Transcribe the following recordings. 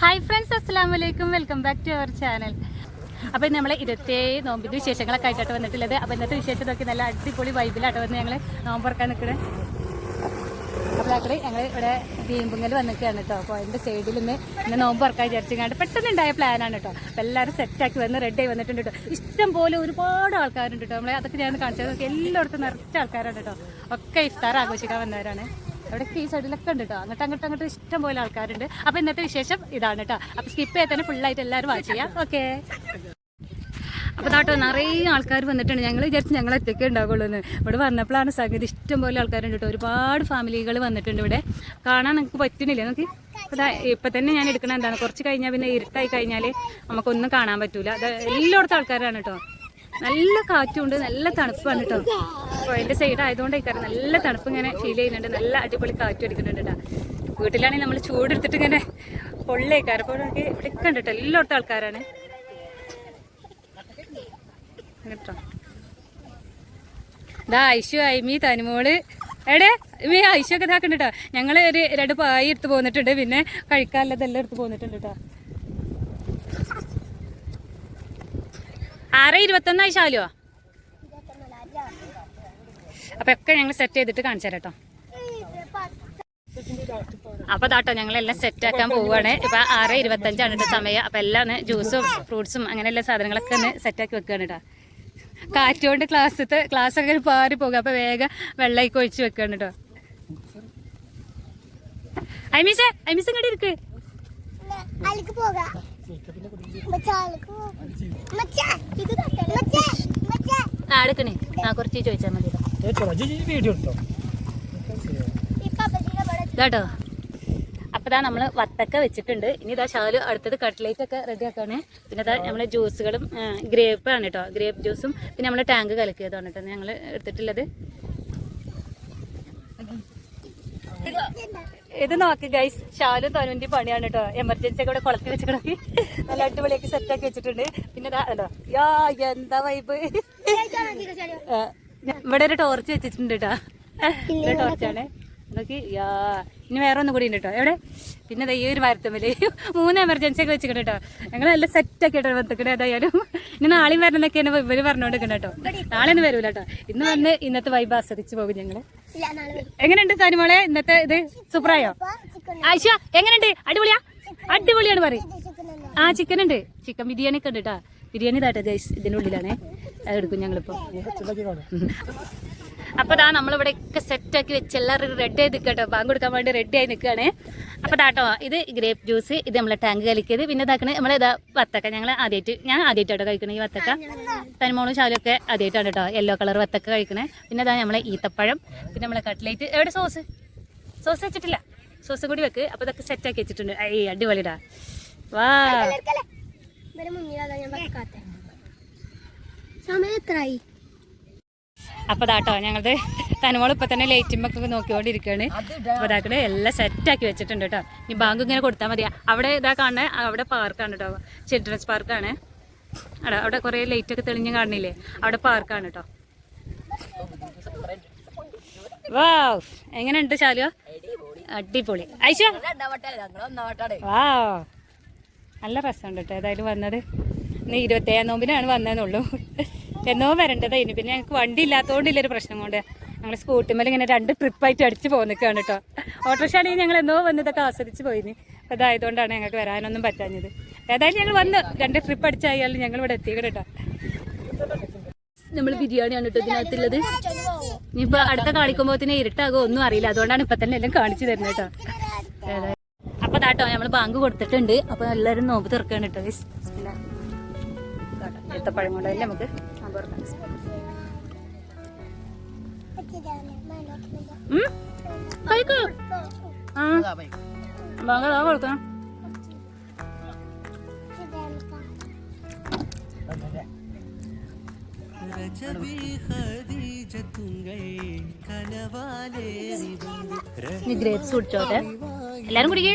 Hi friends അസ്സാം വലൈക്കും welcome back to our channel അപ്പോൾ നമ്മൾ ഇരുപത്തേഴ് നോമ്പിന്റെ വിശേഷങ്ങളൊക്കെ ആയിട്ടാണ് വന്നിട്ടുള്ളത്. അപ്പോൾ ഇന്നത്തെ വിശേഷം നോക്കി നല്ല അടിപൊളി വൈബിലാട്ടോ വന്ന് ഞങ്ങൾ നോമ്പ് നിൽക്കണേ അപ്പോൾ അവിടെ ഞങ്ങൾ ഇവിടെ വീമ്പുങ്ങൽ വന്നിട്ടാണ് കേട്ടോ അപ്പോൾ അതിന്റെ സൈഡിൽ നിന്ന് ഇന്ന് നോമ്പ് തുറക്കാൻ വിചാരിച്ചിങ്ങാണ്ട് പെട്ടെന്ന് ഉണ്ടായ പ്ലാനാണ് കേട്ടോ അപ്പോൾ എല്ലാവരും സെറ്റാക്കി വന്ന് റെഡി ആയി വന്നിട്ടുണ്ട് കേട്ടോ ഇഷ്ടം പോലെ ഒരുപാട് ആൾക്കാരുണ്ട് കേട്ടോ നമ്മളെ അതൊക്കെ ഞാൻ കാണിച്ചത് എല്ലായിടത്തും നിറച്ച ആൾക്കാരാണ് കേട്ടോ ഒക്കെ ഇഫ്താർ ആഘോഷിക്കാൻ വന്നവരാണ്. അവിടെ ഈ സൈഡിലൊക്കെ ഉണ്ട് കേട്ടോ അങ്ങോട്ട് അങ്ങോട്ട് അങ്ങോട്ട് ഇഷ്ടം പോലെ ആൾക്കാരുണ്ട്. അപ്പോൾ ഇന്നത്തെ വിശേഷം ഇതാണ് കേട്ടോ അപ്പോൾ സ്കിപ്പ് ചെയ്യാൻ തന്നെ ഫുള്ളായിട്ട് എല്ലാവരും വാച്ച് ചെയ്യാം. ഓക്കെ അപ്പോൾ താട്ടോ നിറയെ ആൾക്കാർ വന്നിട്ടുണ്ട്. ഞങ്ങൾ വിചാരിച്ച് ഞങ്ങൾ ഒറ്റയ്ക്ക് ഉണ്ടാവുള്ളൂ എന്ന് ഇവിടെ വന്നപ്പോഴാണ് സംഗതി ഇഷ്ടം പോലെ ആൾക്കാരുണ്ട് കേട്ടോ ഒരുപാട് ഫാമിലികൾ വന്നിട്ടുണ്ട് ഇവിടെ. കാണാൻ നിങ്ങൾക്ക് പറ്റുന്നില്ല? നമുക്ക് ഇപ്പം തന്നെ ഞാൻ എടുക്കണ എന്താണ്? കുറച്ച് കഴിഞ്ഞാൽ പിന്നെ ഇരുട്ടായി കഴിഞ്ഞാൽ നമുക്കൊന്നും കാണാൻ പറ്റൂല. അത് എല്ലായിടത്തും ആൾക്കാരാണ് കേട്ടോ നല്ല കാറ്റുണ്ട് നല്ല തണുപ്പാണ് കേട്ടോ അപ്പോൾ സൈഡ് സൈഡ് ആയതുകൊണ്ടേക്കാരം നല്ല തണുപ്പ് ഇങ്ങനെ ഫീൽ ചെയ്യുന്നുണ്ട്. നല്ല അടിപൊളി കാറ്റ് അടിക്കുന്നുണ്ട് കേട്ടോ വീട്ടിലാണെങ്കിൽ നമ്മൾ ചൂടെടുത്തിട്ട് ഇങ്ങനെ പൊള്ളേക്കാരം. അപ്പോൾ ഇവിടെ ഉണ്ട് എല്ലായിടത്തും ആൾക്കാരാണ്. കേട്ടോ ദാ ഐശു ഐമി തനിമോൾ. എടേ മീ ഐശു ഒക്കെ ഇതാക്കുന്നുണ്ട് കേട്ടോ ഞങ്ങൾ ഒരു രണ്ട് പായി എടുത്ത് പോന്നിട്ടുണ്ട്. പിന്നെ കഴിക്കാനുള്ളതെല്ലാം എടുത്ത് പോന്നിട്ടുണ്ട് കേട്ടോ ആറ് ഇരുപത്തൊന്നായി ശാലോ അപ്പൊ ഒക്കെ ഞങ്ങൾ സെറ്റ് ചെയ്തിട്ട് കാണിച്ചു തരാം കേട്ടോ. അപ്പൊ താട്ടോ ഞങ്ങളെല്ലാം സെറ്റ് ആക്കാൻ പോവുകയാണ് ഇപ്പൊ ആറ് ഇരുപത്തഞ്ചാണ് കേട്ടോ സമയം. അപ്പൊ എല്ലാം ജ്യൂസും ഫ്രൂട്ട്സും അങ്ങനെ എല്ലാ സാധനങ്ങളൊക്കെ ഒന്ന് സെറ്റ് ആക്കി വെക്കുകയാണ് കേട്ടോ കാറ്റുകൊണ്ട് ക്ലാസ്സത്തെ ക്ലാസ് ഒക്കെ പാറി പോകുക അപ്പൊ വേഗം വെള്ളമൊക്കെ ഒഴിച്ച് വെക്കുകയാണ് കേട്ടോ ഐമീസേ ഐമീസ് ഇങ്ങോട്ട് ഇരിക്ക്. പോകാം. ആ എടുക്കണേ. ആ കുറച്ച് ചോദിച്ചാൽ മതി കേട്ടോ. അപ്പൊ ഇതാ നമ്മൾ വത്തക്ക വെച്ചിട്ടുണ്ട്. ഇനി ഇതാ ശാൽ അടുത്തത് കട്ട്ലേറ്റ് ഒക്കെ റെഡി ആക്കാണേ. പിന്നെ ഇതാ നമ്മളെ ജ്യൂസുകളും ഗ്രേപ്പ് ആണ് കേട്ടോ ഗ്രേപ്പ് ജ്യൂസും പിന്നെ നമ്മൾ ടാങ്ക് കലക്കിയതാണ് കേട്ടോ ഞങ്ങൾ എടുത്തിട്ടുള്ളത്. ഇത് നോക്ക് ഗൈസ് ഷാലും തനുവിന്റെ പണിയാണ് കേട്ടോ എമർജൻസി ഒക്കെ ഇവിടെ കുളത്തി വെച്ചിട്ടുണ്ടെങ്കിൽ നല്ല അടിപൊളിയൊക്കെ സെറ്റ് ആക്കി വെച്ചിട്ടുണ്ട്. പിന്നെ കേട്ടോ യാ എന്താ വൈബ് ഇവിടെ ഒരു ടോർച്ച് വെച്ചിട്ടുണ്ട് കേട്ടോ ടോർച്ചാണ് നോക്കി യാ ഇനി വേറെ ഒന്നും കൂടി ഉണ്ട് കേട്ടോ എവിടെ? പിന്നെ ദാ ഈ ഒരു മരത്തമ്മൽ മൂന്ന് എമർജൻസി ഒക്കെ വെച്ചിട്ട് കേട്ടോ. ഞങ്ങൾ നല്ല സെറ്റ് ആക്കി കേട്ടോ വന്നിക്കണേ ഏതായാലും. ഇനി നാളെയും വരണമെന്നൊക്കെയാണ് ഇവർ പറഞ്ഞുകൊണ്ടിരിക്കണം കേട്ടോ. നാളെ ഒന്നും വരൂല കേട്ടോ. ഇന്ന് വന്ന് ഇന്നത്തെ വൈബ് ആസ്വദിച്ച് പോകും ഞങ്ങൾ. ഇല്ല നാളെ വരും. എങ്ങനെയുണ്ട് സാനിമോളെ ഇന്നത്തെ ഇത് സൂപ്പറായോ? ആയിഷ എങ്ങനെയുണ്ട്? അടിപൊളിയാ? അടിപൊളിയാണ് പറയും. ആ ചിക്കൻ ഉണ്ട്. ചിക്കൻ ബിരിയാണി ഒക്കെ ഉണ്ട് കേട്ടോ. ബിരിയാണി ഇതാട്ടെ ഇതിനുള്ളിലാണേ. അത് എടുക്കും ഞങ്ങളിപ്പോ. അപ്പൊ ദാ സെറ്റ് ആക്കി വെച്ച് എല്ലാവരും റെഡി ആയി നിൽക്കട്ടോ. ബാങ്ക് കൊടുക്കാൻ വേണ്ടി റെഡി ആയി നിൽക്കുകയാണ്. അപ്പൊ ദാട്ടോ ഇത് ഗ്രേപ്പ് ജ്യൂസ് ഇത് നമ്മളെ ടാങ്ക് കലിക്കിയത്. പിന്നെ ഇതാക്കണേ നമ്മളെ ഇതാ വത്തക്ക. ഞങ്ങൾ ആദ്യമായിട്ട് ഞാൻ ആദ്യമായിട്ടോ കഴിക്കണേ ഈ വത്തക്ക. തനിമോളും ശാലൊക്കെ ആദ്യമായിട്ടാണ് കേട്ടോ യെല്ലോ കളർ വത്തക്ക കഴിക്കണേ. പിന്നെ ഇതാ നമ്മളെ ഈത്തപ്പഴം പിന്നെ നമ്മളെ കട്ട്ലേറ്റ് എവിടെ സോസ് സോസ് വെച്ചിട്ടില്ല. സോസ് കൂടി വെക്ക്. അപ്പൊ ഇതൊക്കെ സെറ്റ് ആക്കി വെച്ചിട്ടുണ്ട്. ഐ അടിപൊളിടാ. വാ. സമയം എത്രയായി? അപ്പൊ ദാട്ടോ ഞങ്ങളത് തനുമോൾ ഇപ്പൊ തന്നെ ലൈറ്റുമ്പൊക്കെ നോക്കിക്കൊണ്ടിരിക്കുകയാണ് അപ്പൊ ഇതാക്കണേ എല്ലാം സെറ്റ് ആക്കി വെച്ചിട്ടുണ്ട് കേട്ടോ. ഈ ബാങ്ക് ഇങ്ങനെ കൊടുത്താൽ മതിയാ. അവിടെ ഇതാ കാണണേ അവിടെ പാർക്കാണ് കേട്ടോ. ചിൽഡ്രൻസ് പാർക്കാണ് അവിടെ അവിടെ കുറേ ലൈറ്റ് ഒക്കെ തെളിഞ്ഞ് കാണുന്നില്ലേ? അവിടെ പാർക്കാണ് കേട്ടോ. വാ എങ്ങനെയുണ്ട് ശാലു അടിപൊളി. ഐശ? വാ നല്ല രസമുണ്ട് കേട്ടോ. ഏതായാലും വന്നത്. ഇന്ന് ഇരുപത്തേഴാം നോമ്പിനാണ് വന്നതെന്നുള്ളൂ. എന്നോ വരേണ്ടതാ. ഇനി പിന്നെ ഞങ്ങൾക്ക് വണ്ടി ഇല്ലാത്തതുകൊണ്ടില്ലൊരു പ്രശ്നം കൊണ്ട്. ഞങ്ങൾ സ്കൂട്ടിമേൽ ഇങ്ങനെ രണ്ട് ട്രിപ്പായിട്ട് അടിച്ച് പോന്നിക്കാണ് കേട്ടോ ഓട്ടോറിക്ഷ ആണെങ്കിൽ ഞങ്ങൾ എന്നോ വന്നതൊക്കെ ആസ്വദിച്ച് പോയിന്. അതായതുകൊണ്ടാണ് ഞങ്ങൾക്ക് വരാനൊന്നും പറ്റാഞ്ഞത്. ഏതായാലും ഞങ്ങൾ വന്ന് രണ്ട് ട്രിപ്പ് അടിച്ചായാലും ഞങ്ങൾ ഇവിടെ എത്തിക്കണം കേട്ടോ നമ്മൾ ബിരിയാണിയാണ് കേട്ടോ ഇതിനകത്തുള്ളത്. ഇനിയിപ്പോൾ അടുത്ത കാണിക്കുമ്പോഴത്തേന് ഇരുട്ടാകോ ഒന്നും അറിയില്ല. അതുകൊണ്ടാണ് ഇപ്പം തന്നെ എല്ലാം കാണിച്ചു തരുന്നത് കേട്ടോ അപ്പൊ താട്ടോ നമ്മൾ ബാങ്ക് കൊടുത്തിട്ടുണ്ട്. അപ്പൊ എല്ലാവരും നോമ്പ് തീർക്കാണ് കേട്ടോ. ഏത്തപ്പഴം കൊണ്ടല്ലേ നമുക്ക്. നോമ്പ് തുറക്കാം ആ ബാങ്ക് അതാ കൊടുക്കണം ഇനി ഗ്രേപ്സ് കുടിച്ചോട്ടെ. എല്ലാരും കുടിക്കേ.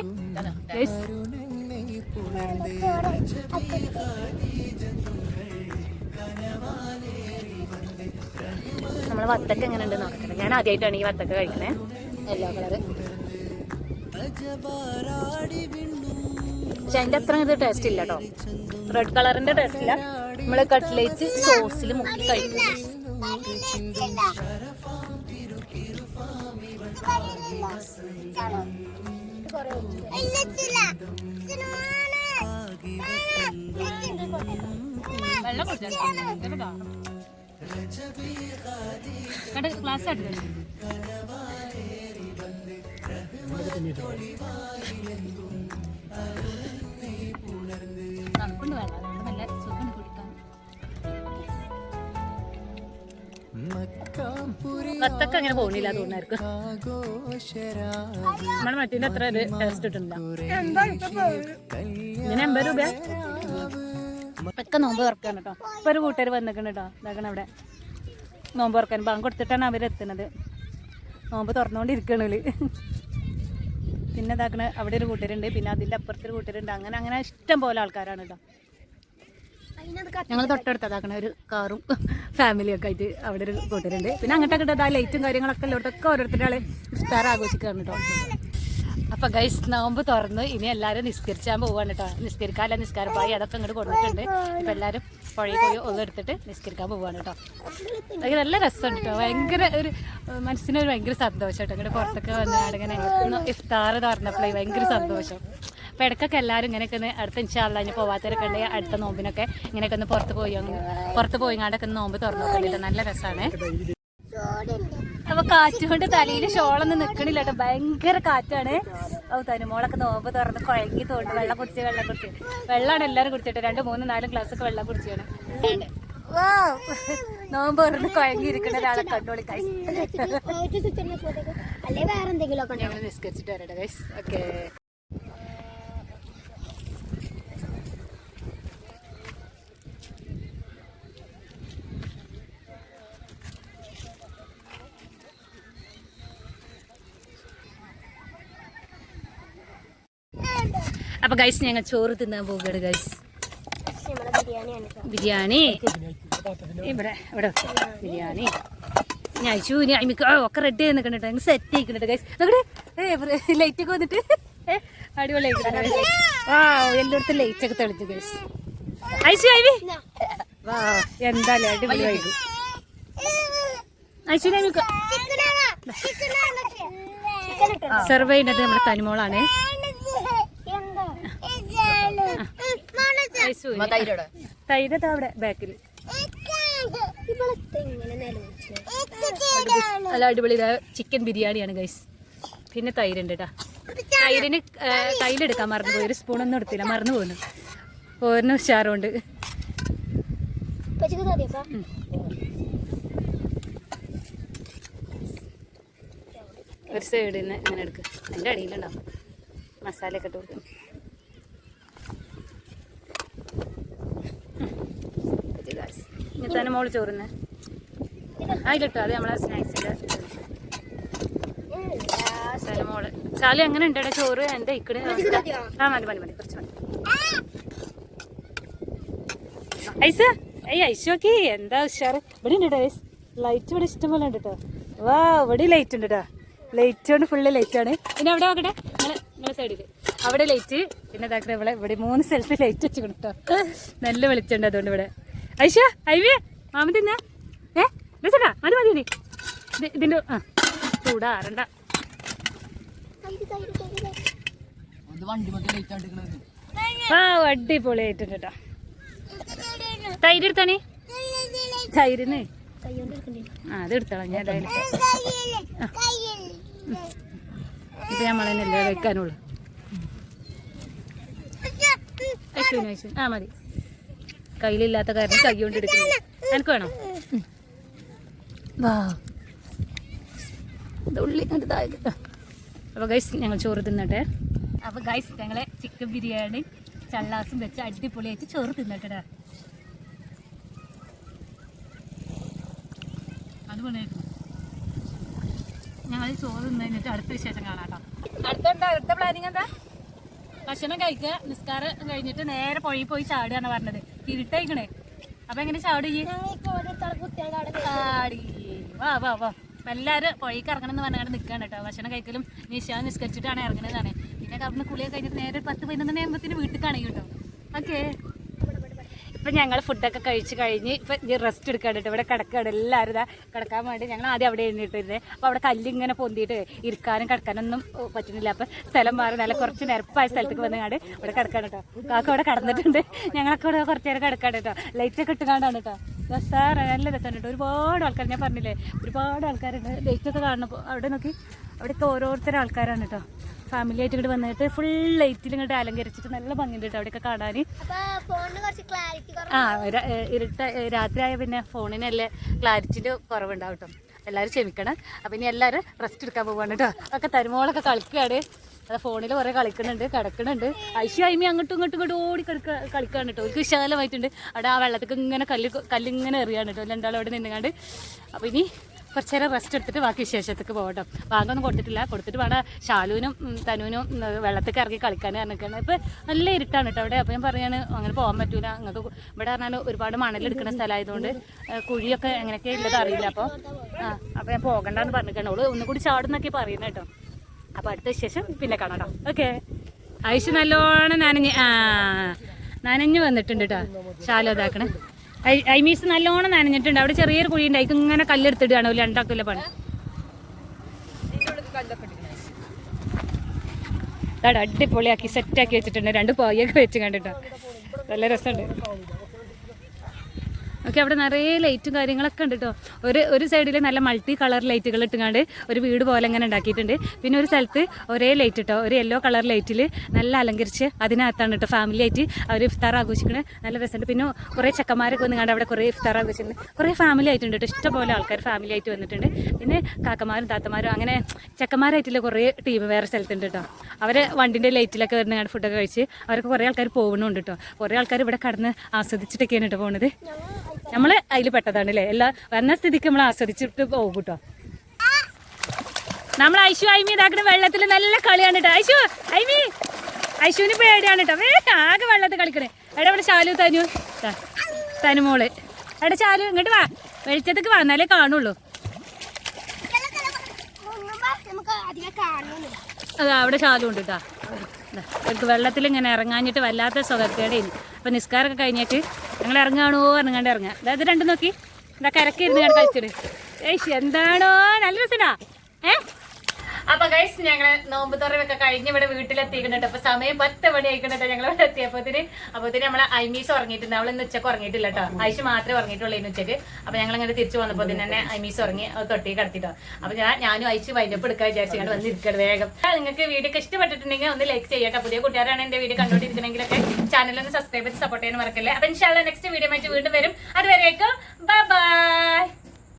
നമ്മളെ വത്തക്ക എങ്ങനെ ഉണ്ട് നോക്കട്ടെ. ഞാൻ ആദ്യമായിട്ടാണ് ഈ വത്തക്ക കഴിക്കണേ. യെല്ലോ കളറ് പക്ഷെ അതിന്റെ അത്ര ഇത് ടേസ്റ്റ് ഇല്ല കേട്ടോ റെഡ് കളറിന്റെ ടേസ്റ്റ് ഇല്ല. നമ്മൾ കട്ട്ലേറ്റ് സോസിൽ മുക്കി കഴിക്കും. വെള്ളം ക്ലാസ് തണുപ്പുണ്ട് അതുകൊണ്ട് നല്ല സുഖമുണ്ട് കുടിക്കാൻ വത്തക്ക അങ്ങനെ പോകുന്നില്ല തോന്നായിരിക്കും നമ്മുടെ മറ്റേ അത്ര ടേസ്റ്റ് കിട്ടുന്നില്ല ഇങ്ങനെ എൺപത് രൂപ ഒക്കെ നോമ്പ് തുറക്കാണ് കേട്ടോ ഇപ്പൊ ഒരു കൂട്ടുകാർ വന്നിട്ടുണ്ട് കേട്ടോ ഇതാക്കണം അവിടെ. നോമ്പ് തുറക്കാൻ ബാങ്ക് കൊടുത്തിട്ടാണ് അവരെത്തുന്നത് നോമ്പ് തുറന്നുകൊണ്ടിരിക്കണിൽ പിന്നെ ഇതാക്കണ അവിടെ ഒരു കൂട്ടരുണ്ട്. പിന്നെ അതിന്റെ അപ്പുറത്തൊരു കൂട്ടരുണ്ട്. അങ്ങനെ അങ്ങനെ ഇഷ്ടം പോലെ ആൾക്കാരാണ് കേട്ടോ ഞങ്ങൾ തൊട്ടടുത്തതാക്കണ ഒരു കാറും ഫാമിലിയൊക്കെ ആയിട്ട് അവിടെ ഒരു കൂട്ടരുണ്ട്. പിന്നെ അങ്ങോട്ട് അങ്ങോട്ട് ആ ലൈറ്റും കാര്യങ്ങളൊക്കെ ഉള്ളിടത്തൊക്കെ ഓരോരുത്തരുടെ ആൾ ഇഫ്താർ ആഘോഷിക്കുകയാണ് കേട്ടോ അപ്പൊ ഗൈസ് നോമ്പ് തുറന്ന്. ഇനി എല്ലാരും നിസ്കരിച്ചാൻ പോവാണ് കേട്ടോ നിസ്കരിക്കാല്ല നിസ്കാരപ്പായി. അതൊക്കെ ഇങ്ങോട്ട് കൊണ്ടിട്ടുണ്ട് ഇപ്പൊ എല്ലാരും പുഴയിൽ പോയി ഒന്ന് എടുത്തിട്ട് നിസ്കരിക്കാൻ പോവാണ് കേട്ടോ ഭയങ്കര നല്ല രസമുണ്ട് കേട്ടോ ഭയങ്കര ഒരു മനസ്സിനൊരു ഭയങ്കര സന്തോഷം കേട്ടോ ഇങ്ങോട്ട് പുറത്തൊക്കെ വന്നാണ് ഇങ്ങനെ ഇഫ്താറ് തുറന്നപ്പോഴേ ഭയങ്കര സന്തോഷം. അപ്പോൾ ഇടയ്ക്കൊക്കെ എല്ലാവരും ഇങ്ങനെയൊക്കെ ഒന്ന് അടുത്ത ഇൻഷാല്ല ഇനി പോവാത്തവരൊക്കെ ഉണ്ടെങ്കിൽ അടുത്ത നോമ്പിനൊക്കെ ഇങ്ങനെയൊക്കെ ഒന്ന് പുറത്ത് പോയി പുറത്ത് പോയി ഇങ്ങാണ്ടൊക്കെ ഒന്ന് നോമ്പ് തുറന്നു നല്ല രസമാണ് അപ്പൊ കാറ്റുകൊണ്ട് തലയിൽ ഷോളൊന്നും നിക്കണില്ല കേട്ടോ. ഭയങ്കര കാറ്റാണ്. ഓ തനുമോളൊക്കെ നോമ്പ് തുറന്ന് കുഴങ്ങി തോണ്ട് വെള്ളം കുടിച്ച് വെള്ളം കുടിച്ച്. വെള്ളമാണ് എല്ലാവരും കുടിച്ചിട്ട്. രണ്ട് മൂന്ന് നാലും ഗ്ലാസ് ഒക്കെ വെള്ളം കുടിച്ചാണ്. നോമ്പ് തുറന്ന് കുഴങ്ങി ഇരിക്കുന്ന ഒരാളെ കണ്ടോളി ഞങ്ങൾ നിസ്കരിച്ചിട്ട് വരട്ടെ ഓക്കെ അപ്പൊ ഗൈസ് ഞങ്ങൾ ചോറ് തിന്നാൻ പോകുകയാണ് ഗൈസ് ബിരിയാണി. ഇവിടെ ഇവിടെ. ബിരിയാണി. ഞാൻ അയച്ചു ഇനി അമ്മിക്ക് ഒക്കെ റെഡി ആയി നിൽക്കണ്ട ഞങ്ങൾ സെറ്റ് ആയിക്കുന്നുണ്ട് ഗൈസ് നോക്കട്ടെ ലൈറ്റ് ഒക്കെ വന്നിട്ട്. അടിപൊളി ആയിക്കുന്നുണ്ട് ആ എല്ലായിടത്തും ലൈറ്റ് ഒക്കെ തെളിച്ചു ഗൈസ് അയച്ചു ഐവി വാ എന്തായാലും അടിപൊളി ആയിരിക്കും അയച്ചു അമ്മിക്ക് സെർവ് ചെയ്യുന്നത് നമ്മുടെ തനിമോളാണ്. തൈര് അവിടെ ബാക്കിൽ നല്ല അടിപൊളി ചിക്കൻ ബിരിയാണിയാണ് ഗൈസ് പിന്നെ തൈരുണ്ട് കേട്ടാ തൈരിന് തൈലെടുക്കാൻ മറന്നു പോയി ഒരു സ്പൂണൊന്നും എടുത്തില്ല. മറന്നു പോകുന്നു ഓരോ ഉഷാറുണ്ട്. ഒരു സൈഡിൽ നിന്ന് ഇങ്ങനെ എടുക്കുക എന്റെ അടിയിലുണ്ടാവും. മസാലയൊക്കെ ഇട്ട് കൊടുക്കും ഇനി മോൾ ചോറുന്നേ. അതിലിട്ടോ അത് നമ്മളെ സ്നാക്സിന്റെ മോൾ. ചാലി എങ്ങനെ ഉണ്ട് ചോറ് എന്താ ഇക്കട് ആ മതി മതി മതി കുറച്ച് മതി. ഐസ് ഏയ് ഐശോക്കി എന്താ ഉഷാറ്. ഇവിടെ ഉണ്ട് കേട്ടോ ലൈറ്റ് ഇവിടെ ഇഷ്ടം പോലെ ഉണ്ട് കേട്ടോ വാ ഇവിടെ ലൈറ്റ് ഉണ്ട് കേട്ടോ ലൈറ്റ് കൊണ്ട് ഫുള്ള് ലൈറ്റ് ആണ്. പിന്നെ അവിടെ നോക്കട്ടെ നിങ്ങളെ നിങ്ങളെ സൈഡിൽ അവിടെ ലൈറ്റ് പിന്നെ ഇതാക്കണ ഇവിടെ ഇവിടെ മൂന്ന് സ്ഥലത്ത് ലൈറ്റ് വെച്ച് കേട്ടോ നല്ല വെളിച്ചുണ്ട് അതുകൊണ്ട് ഇവിടെ. ഐഷ ഐവേ മാമ തിന്നാ? ഏ വെച്ചടാ മതി മതി മതി ഇതിന്റെ ഇതിന്റെ ആ ചൂടാറണ്ട. ആ അടിപൊളിയായിട്ടുണ്ട് കേട്ടോ തൈര് എടുത്താണേ? തൈരിന്? ആ അത് എടുത്തോളാം ഞാൻ ഇപ്പൊ നമ്മൾ തന്നെ എല്ലാം വെക്കാനുള്ളൂ ആ മതി. കയ്യിലില്ലാത്ത കാരണം കൈ കൊണ്ട് എടുക്കുന്നത് എനിക്ക് വേണോ? അപ്പൊ വാ ഉള്ളി അപ്പോൾ ഗൈസ് ഞങ്ങൾ ചോറ് തിന്നട്ടെ. അപ്പോൾ ഗൈസ് ഞങ്ങളെ ചിക്കൻ ബിരിയാണി ചള്ളാസും വെച്ച് അടിപൊളിയായിട്ട് ചോറ് തിന്നട്ടെടാ. അടിപൊളിയായിരുന്നു ഞങ്ങൾ ചോറ് തിന്നിട്ട് അടുത്ത വിശേഷം കാണാട്ടോ. കേട്ടോ അടുത്ത അടുത്ത പ്ലാനിങ് എന്താ? ഭക്ഷണം കഴിക്കുക. നിസ്കാരം കഴിഞ്ഞിട്ട് നേരെ പുഴയിൽ പോയി ചാടുകയാണ് പറഞ്ഞത്. ഇരുട്ടയിക്കണേ. അപ്പൊ എങ്ങനെ ചാടി വാ വാ വാ. അപ്പൊ എല്ലാവരും പുഴയ്ക്ക് ഇറങ്ങണം എന്ന് പറഞ്ഞാൽ നിൽക്കുകയാണ് കേട്ടോ. ഭക്ഷണം കഴിക്കലും നിശാ നിസ്കരിച്ചിട്ടാണ് ഇറങ്ങുന്നതാണ് പിന്നെ കറന്ന് കുളിയൊക്കെ കഴിഞ്ഞിട്ട് നേരെ പത്ത് പതിനൊന്ന് നേരത്തിന് വീട്ടിൽ കാണിക്കും കേട്ടോ. ഓക്കെ. ഇപ്പം ഞങ്ങൾ ഫുഡൊക്കെ കഴിച്ച് കഴിഞ്ഞ് ഇപ്പം റെസ്റ്റ് എടുക്കാൻ ഇവിടെ കിടക്കുകയാണ് എല്ലാവരും ഇതാ കിടക്കാൻ വേണ്ടി ഞങ്ങൾ ആദ്യം അവിടെ എഴുന്നിട്ടിരുന്നത് അപ്പോൾ അവിടെ കല്ലിങ്ങനെ പൊന്തിയിട്ട് ഇരിക്കാനും കിടക്കാനൊന്നും പറ്റുന്നില്ല. അപ്പം സ്ഥലം മാറി നല്ല കുറച്ച് നിരപ്പായ സ്ഥലത്തേക്ക് വന്നുകൊണ്ട് ഇവിടെ കിടക്കാൻ കേട്ടോ കാക്ക അവിടെ കിടന്നിട്ടുണ്ട്. ഞങ്ങളൊക്കെ ഇവിടെ കുറച്ച് നേരം കിടക്കാൻ കേട്ടോ ലൈറ്റൊക്കെ ഇട്ടുകൊണ്ടാണ് കേട്ടോ സാറേ നല്ല രസമാണ് കേട്ടോ ഒരുപാട് ആൾക്കാർ ഞാൻ പറഞ്ഞില്ലേ ഒരുപാട് ആൾക്കാരുണ്ട്. ലൈറ്റൊക്കെ കാണുമ്പോൾ അവിടെ നോക്കി അവിടെയൊക്കെ ഓരോരുത്തരും ആൾക്കാരാണ് കേട്ടോ ഫാമിലി ആയിട്ട് ഇങ്ങോട്ട് വന്നിട്ട് ഫുൾ ലൈറ്റിൽ ഇങ്ങോട്ട് അലങ്കരിച്ചിട്ട് നല്ല ഭംഗിയുണ്ട് കേട്ടോ അവിടെയൊക്കെ കാണാൻ. ആ ഇരുട്ട രാത്രി രാത്രിയായ പിന്നെ ഫോണിനല്ലേ ക്ലാരിറ്റിന്റെ കുറവുണ്ടാവും കേട്ടോ എല്ലാരും ക്ഷമിക്കണം. അപ്പം ഇനി എല്ലാരും റെസ്റ്റ് എടുക്കാൻ പോവാണ് കേട്ടോ ഒക്കെ തരുമോളൊക്കെ കളിക്കുകയാണ് അത് ഫോണിൽ കുറേ കളിക്കുന്നുണ്ട് കിടക്കുന്നുണ്ട്. ഐശ്വ അയിമി അങ്ങോട്ടും ഇങ്ങോട്ടും ഇങ്ങോട്ട് ഓടി കളിക്ക കളിക്കുകയാണ് കേട്ടോ ഒരു വിശാലമായിട്ടുണ്ട്. അവിടെ ആ വെള്ളത്തേക്ക് ഇങ്ങനെ കല്ല് കല്ലിങ്ങനെ എറിയാണ് കേട്ടോ രണ്ടാളും അവിടെ നിന്നുകൊണ്ട് അപ്പൊ ഇനി കുറച്ച് നേരം റെസ്റ്റ് എടുത്തിട്ട് ബാക്കി വിശേഷത്തേക്ക് പോകട്ടോ വാങ്ങൊന്നും കൊടുത്തിട്ടില്ല. കൊടുത്തിട്ട് വേണം ഷാലുവിനും തനുവിനും വെള്ളത്തേക്ക് ഇറങ്ങി കളിക്കാൻ പറഞ്ഞിരിക്കുകയാണ് ഇപ്പം നല്ല ഇരുട്ടാണ് കേട്ടോ അവിടെ. അപ്പോൾ ഞാൻ പറയാണ് അങ്ങനെ പോകാൻ പറ്റൂല. നിങ്ങൾക്ക് ഇവിടെ പറഞ്ഞാൽ ഒരുപാട് മണലെടുക്കുന്ന സ്ഥലമായതുകൊണ്ട് കുഴിയൊക്കെ എങ്ങനെയൊക്കെ ഉള്ളത് അറിയില്ല. അപ്പോൾ ആ അപ്പോൾ ഞാൻ പോകണ്ടെന്ന് പറഞ്ഞിട്ടാണ് ഓൾ ഒന്നും കൂടി ചാടുന്നൊക്കെ പറയുന്നത് കേട്ടോ. അപ്പോൾ അടുത്ത ശേഷം പിന്നെ കാണാം ഓക്കെ. ആയുഷ് നല്ലോണം നനഞ്ഞ് ആ നനഞ്ഞ് വന്നിട്ടുണ്ട് കേട്ടോ ശാലോ ഇതാക്കണേ ഐമീസ് നല്ലോണം നനഞ്ഞിട്ടുണ്ട്. അവിടെ ചെറിയൊരു കുഴി ഉണ്ട് അതിക്ക് ഇങ്ങനെ കല്ലെടുത്തിടുകയാണ്. ഒരു രണ്ടാക്കില്ല പണി. അടിപൊളിയാക്കി സെറ്റാക്കി വെച്ചിട്ടുണ്ട്. രണ്ട് പായൊക്കെ വെച്ച് കണ്ടിട്ടോ. നല്ല രസമുണ്ട്. ഓക്കെ അവിടെ നിറയെ ലൈറ്റും കാര്യങ്ങളൊക്കെ ഉണ്ട് കേട്ടോ ഒരു ഒരു സൈഡിൽ നല്ല മൾട്ടി കളർ ലൈറ്റുകൾ ഇട്ടുകൊണ്ട് ഒരു വീട് പോലെ ഇങ്ങനെ ഉണ്ടാക്കിയിട്ടുണ്ട്. പിന്നെ ഒരു സ്ഥലത്ത് ഒരേ ലൈറ്റ് കേട്ടോ ഒരു യെല്ലോ കളർ ലൈറ്റിൽ നല്ല അലങ്കരിച്ച് അതിനകത്താണ് കേട്ടോ ഫാമിലി ആയിട്ട് അവർ ഇഫ്താർ ആഘോഷിക്കുന്നത് നല്ല രസമുണ്ട്. പിന്നെ കുറേ ചെക്കന്മാരൊക്കെ വന്നുകൊണ്ട് അവിടെ കുറേ ഇഫ്താർ ആഘോഷിക്കുന്നുണ്ട് കുറേ ഫാമിലി ആയിട്ടുണ്ട് കേട്ടോ ഇഷ്ടംപോലെ ആൾക്കാർ ഫാമിലി ആയിട്ട് വന്നിട്ടുണ്ട്. പിന്നെ കാക്കമാരും താത്തമാരും അങ്ങനെ ചെക്കന്മാരായിട്ടുള്ള കുറേ ടീം വേറെ സ്ഥലത്തുണ്ട് കേട്ടോ അവരെ വണ്ടിന്റെ ലൈറ്റിലൊക്കെ വരുന്ന ഫുഡൊക്കെ കഴിച്ച് അവരൊക്കെ കുറേ ആൾക്കാർ പോകുന്നുണ്ട് കേട്ടോ കുറേ ആൾക്കാർ ഇവിടെ കടന്ന് ആസ്വദിച്ചിട്ടൊക്കെയാണ് കേട്ടോ പോകുന്നത് നമ്മൾ അതിൽ പെട്ടതാണ് അല്ലേ എല്ലാ വന്ന സ്ഥിതിക്ക് നമ്മൾ ആസ്വദിച്ചിട്ട് പോകും കേട്ടോ. നമ്മൾ ഐശു ഐമി ഇതാക്കുന്ന വെള്ളത്തിൽ നല്ല കളിയാണ് കേട്ടോ. ഐശു ഐമി. ഐശുവിന് പേടിയാണ് കേട്ടോ. വേ ആകെ വെള്ളത്തിൽ കളിക്കണേ. എവിടെ ഇവിടെ ശാലു തനു. തനുമോൾ എവിടെ ശാലു ഇങ്ങോട്ട് വാ. വെളിച്ചത്തേക്ക് വന്നാലേ കാണുള്ളൂ. അതാ അവിടെ ശാലു ഉണ്ട് കേട്ടോ. വെള്ളത്തിൽ ഇങ്ങനെ ഇറങ്ങാഞ്ഞിട്ട് വല്ലാത്ത സുഖക്കേടേന് അപ്പം നിസ്കാരമൊക്കെ കഴിഞ്ഞിട്ട് ഞങ്ങൾ ഇറങ്ങാണോ ഇറങ്ങാണ്ട് ഇറങ്ങാം അതായത് രണ്ടും നോക്കി. എന്താ കരക്കിരുന്ന് കണ്ട് കളിച്ചിട്ട് ഏയ് എന്താണോ? നല്ല രസനാ ഏ? അപ്പൊ ഗൈസ് ഞങ്ങൾ നോമ്പ് തുറവൊക്കെ കഴിഞ്ഞ് ഇവിടെ വീട്ടിലെത്തിക്കുന്നുണ്ട് അപ്പൊ സമയം പത്ത് മണി ആയിക്കുന്നുണ്ട് ഞങ്ങൾ ഇവിടെ എത്തിയപ്പോത്തിന്. അപ്പോത്തിന് നമ്മളെ ഐമീസ് ഉറങ്ങിയിട്ടുണ്ട്. അവൾ ഇന്ന് ഉച്ചയ്ക്ക് ഉറങ്ങിയിട്ടില്ല കേട്ടോ. ഐഷ മാത്രമേ ഉറങ്ങിയിട്ടുള്ളൂ ഇന്ന് ഉച്ചയ്ക്ക്. അപ്പൊ ഞങ്ങൾ ഇങ്ങനെ തിരിച്ചു വന്നപ്പോ തന്നെ ഐമീസ് ഉറങ്ങി തൊട്ടി കടത്തിട്ടോ. അപ്പൊ ഞാൻ ഞാനും ഐഷ് വൈൻഡപ്പ് എടുക്കാൻ വിചാരിച്ചു ഞങ്ങൾ ഇരിക്കണം വേഗം. നിങ്ങൾക്ക് വീഡിയോ ഇഷ്ടപ്പെട്ടിട്ടുണ്ടെങ്കിൽ ഒന്ന് ലൈക്ക് ചെയ്യട്ടോ പുതിയ കൂട്ടുകാരാണ് എന്റെ വീഡിയോ കണ്ടോണ്ടിരിക്കണമെങ്കിലൊക്കെ ചാനൽ ഒന്ന് സബ്സ്ക്രൈബ് ചെയ്ത് സപ്പോർട്ട് ചെയ്യാൻ മറക്കല്ലേ. അപ്പൊ ഇൻഷാല്ല നെക്സ്റ്റ് വീഡിയോ ആയിട്ട് വീണ്ടും വരും. അതുവരേക്കും ബൈ